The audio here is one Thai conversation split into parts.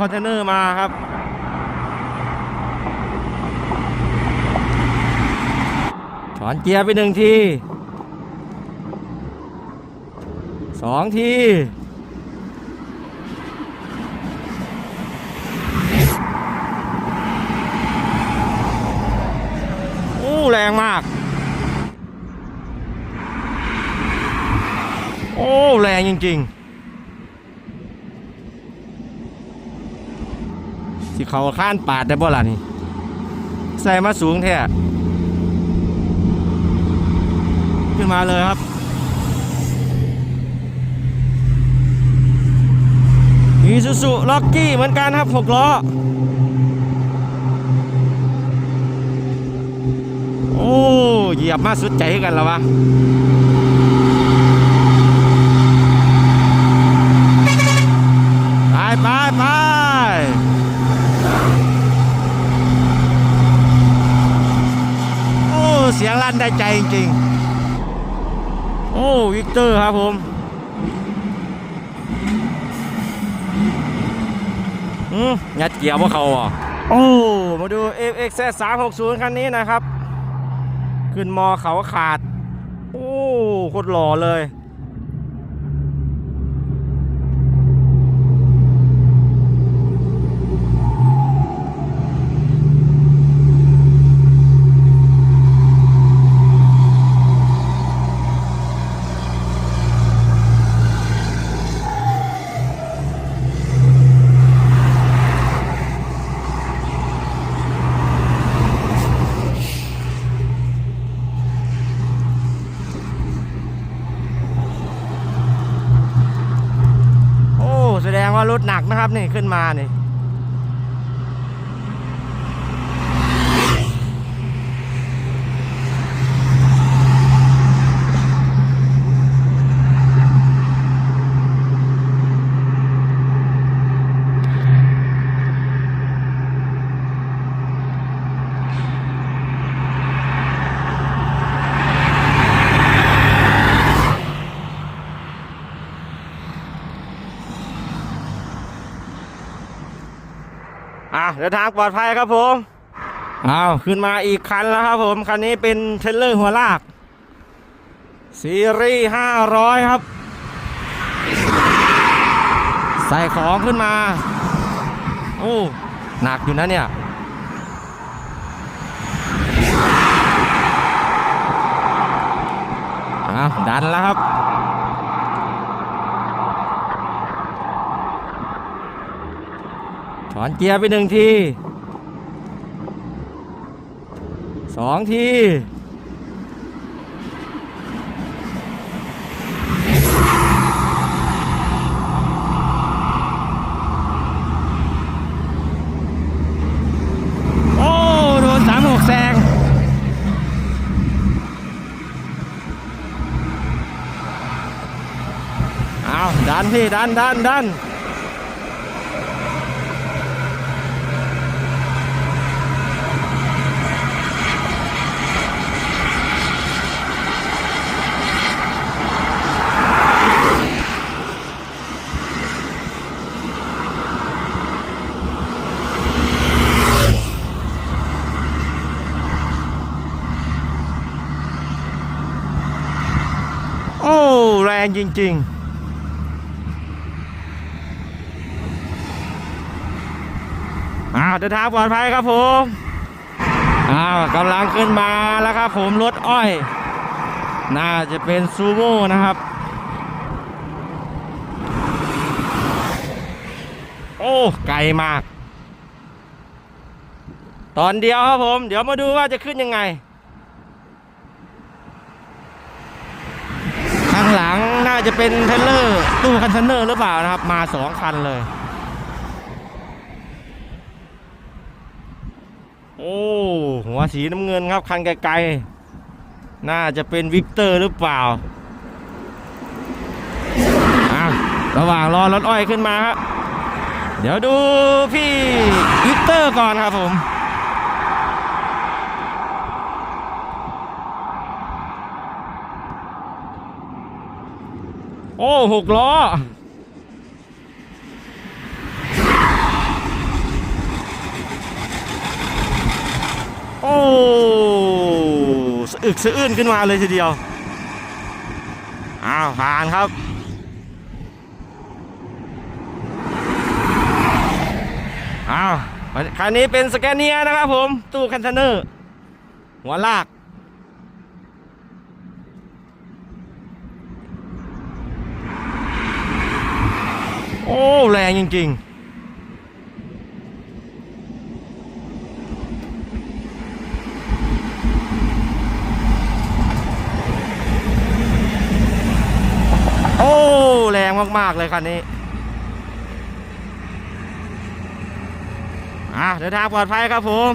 คอนเทนเนอร์มาครับ ถอนเกียร์ไปหนึ่งทีสองทีโอ้แรงมาก โอ้ แรงจริง ๆ สิเขาข้านปาดได้บ่ล่ะนี่ ใส่มาสูงแท้ขึ้นมาเลยครับ มีซูซูล็อกกี้เหมือนกันครับหกล้อ โอ้ เหยียบมาสุดใจกันแล้ววะ ไปไปไปโอ้ เสียงลั่นได้ ใจจริงๆ โอ้วิกเตอร์ครับผมอืมยัดเกียร์พวกเขาอะโอ้ มาดู FX 360 คันนี้นะครับ ขึ้นมอเขาขาด โอ้โคตรหล่อเลย รถหนักนะครับนี่ขึ้นมานี่ อะเดินทางปลอดภัยครับผมอ้าวขึ้นมาอีกคันแล้วครับผม คันนี้เป็นเทรลเลอร์หัวลาก ซีรีส์500ครับ ใส่ของขึ้นมา โอ้ หนักอยู่นะเนี่ยอ้าวดันแล้วครับ ถอนเกียร์ไปหนึ่งทีสองทีโอ้โดนสามหกแซงเอาดันพี่ดันดันดัน โอ้ แร งจริง ๆอ้าวเดินทางปลอดภัยครับผมอ้าวกำลังขึ้นมาแล้วครับผมรถอ้อย น่าจะเป็นซูโม่นะครับ โอ้ไกลมาก ตอนเดียวครับผม เดี๋ยวมาดูว่าจะขึ้นยังไง ข้าง หลังน่าจะเป็นเทเลอร์ตู้คอนเทนเนอร์หรือเปล่านะครับ มาสองคันเลย โอ้หัวสีน้ำเงินครับ คันไกลๆ น่าจะเป็นวิกเตอร์หรือเปล่าอะระหว่างรอรถอ้อยขึ้นมาครับเดี๋ยวดูพี่วิกเตอร์ก่อนครับผม โอ้หกล้อ โอ้สะอึกสะอื้นขึ้นมาเลยทีเดียว อ้าวผ่านครับอ้าวคันนี้เป็นสแกเนียนะครับผม ตู้คอนเทนเนอร์ หัวลาก อ้ แรงจริง ๆโอ้ แรงมาก ๆ เลยคันนี้ อะเดินทางปลอดภัยครับผม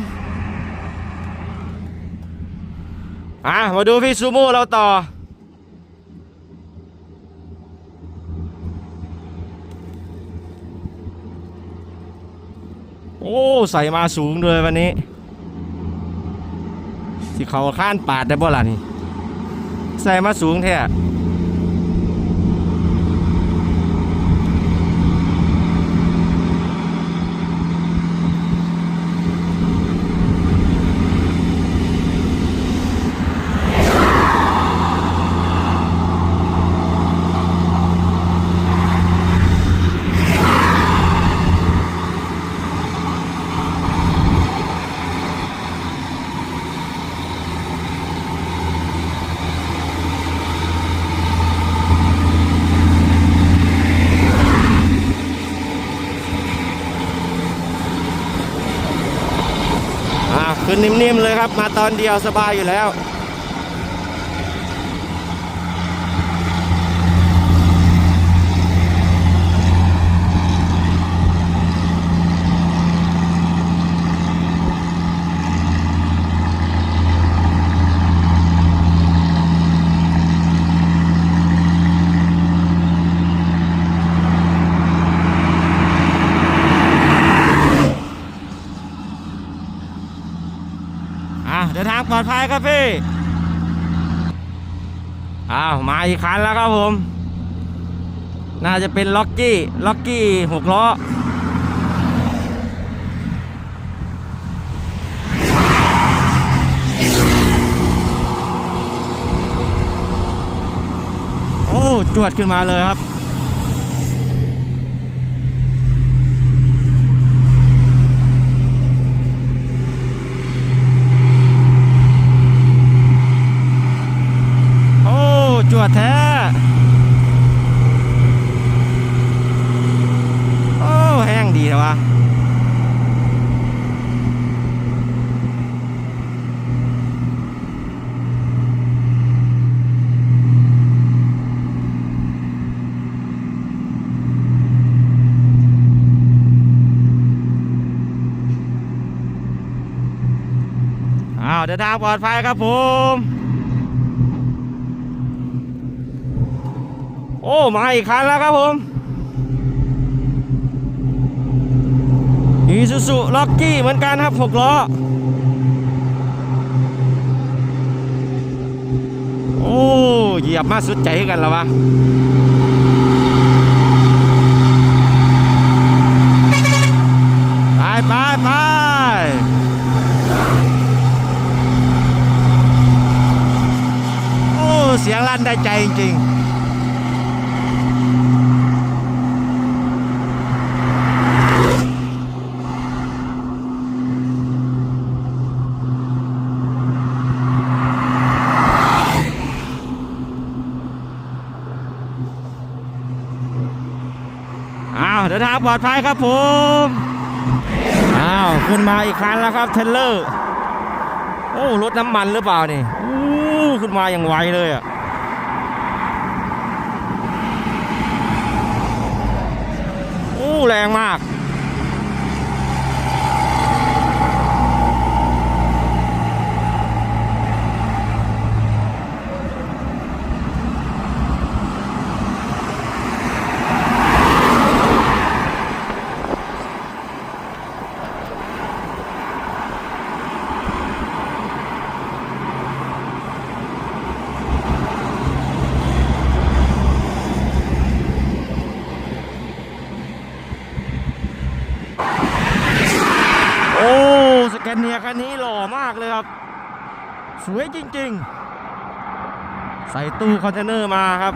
อะ มาดูพี่ซูโม่เราต่อ โอ้ใส่มาสูงเลยวันนี้ที่เขาข้านปาดได้บ่ล่ะนี่ ใส่มาสูงแท้ คือนิ่มๆเลยครับ มาตอนเดียวสบายอยู่แล้ว ปลอดภัยครับพี่ อ้าว มาอีกคันแล้วครับผม น่าจะเป็นล็อกกี้ ล็อกกี้หกล้อโอ้ จวดขึ้นมาเลยครับ โอ้ จวดแท้ โอ้ แห้งดีนะวะ อ้าวเดินทางปลอดภัยครับผม โอ้ มาอีกคันแล้วครับผมอีซูซูล็อกกี้เหมือนกันครับหกล้อ โอ้เหยียบมาสุดใจกันแล้ววะไปไปไปโอเสียงลั่นได้ใจจริงอ้าวเดินทางปลอดภัยครับผมอ้าวขึ้นมาอีกคันแล้วครับเทเลอร์ โอ้รถน้ำมันหรือเปล่านี่อู ขึ้นมาอย่างไวเลยอะโอ้แรงมาก โอ้ ส แกนเนียคันนี้หล่อมากเลยครับ สวยจริงๆ ใส่ตู้คอนเทนเนอร์มาครับ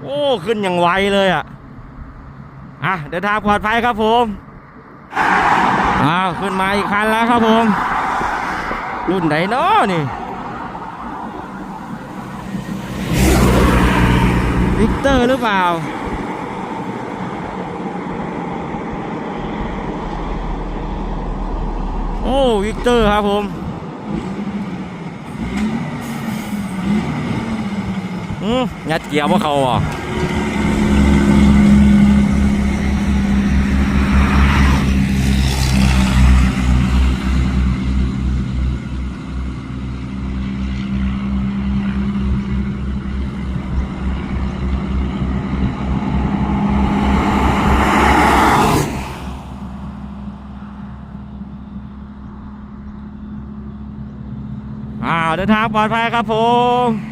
โอ้ ขึ้นอย่างไวเลยอะ อะ เดินทางปลอดภัยครับผม อ้าวขึ้นมาอีกคันแล้วครับผม รุ่นไหนเนาะนี่วิกเตอร์หรือเปล่าโอ้วิกเตอร์ครับผมอืมยัดเกียร์ว่าเขาอะ เดินทางปลอดภัยครับผม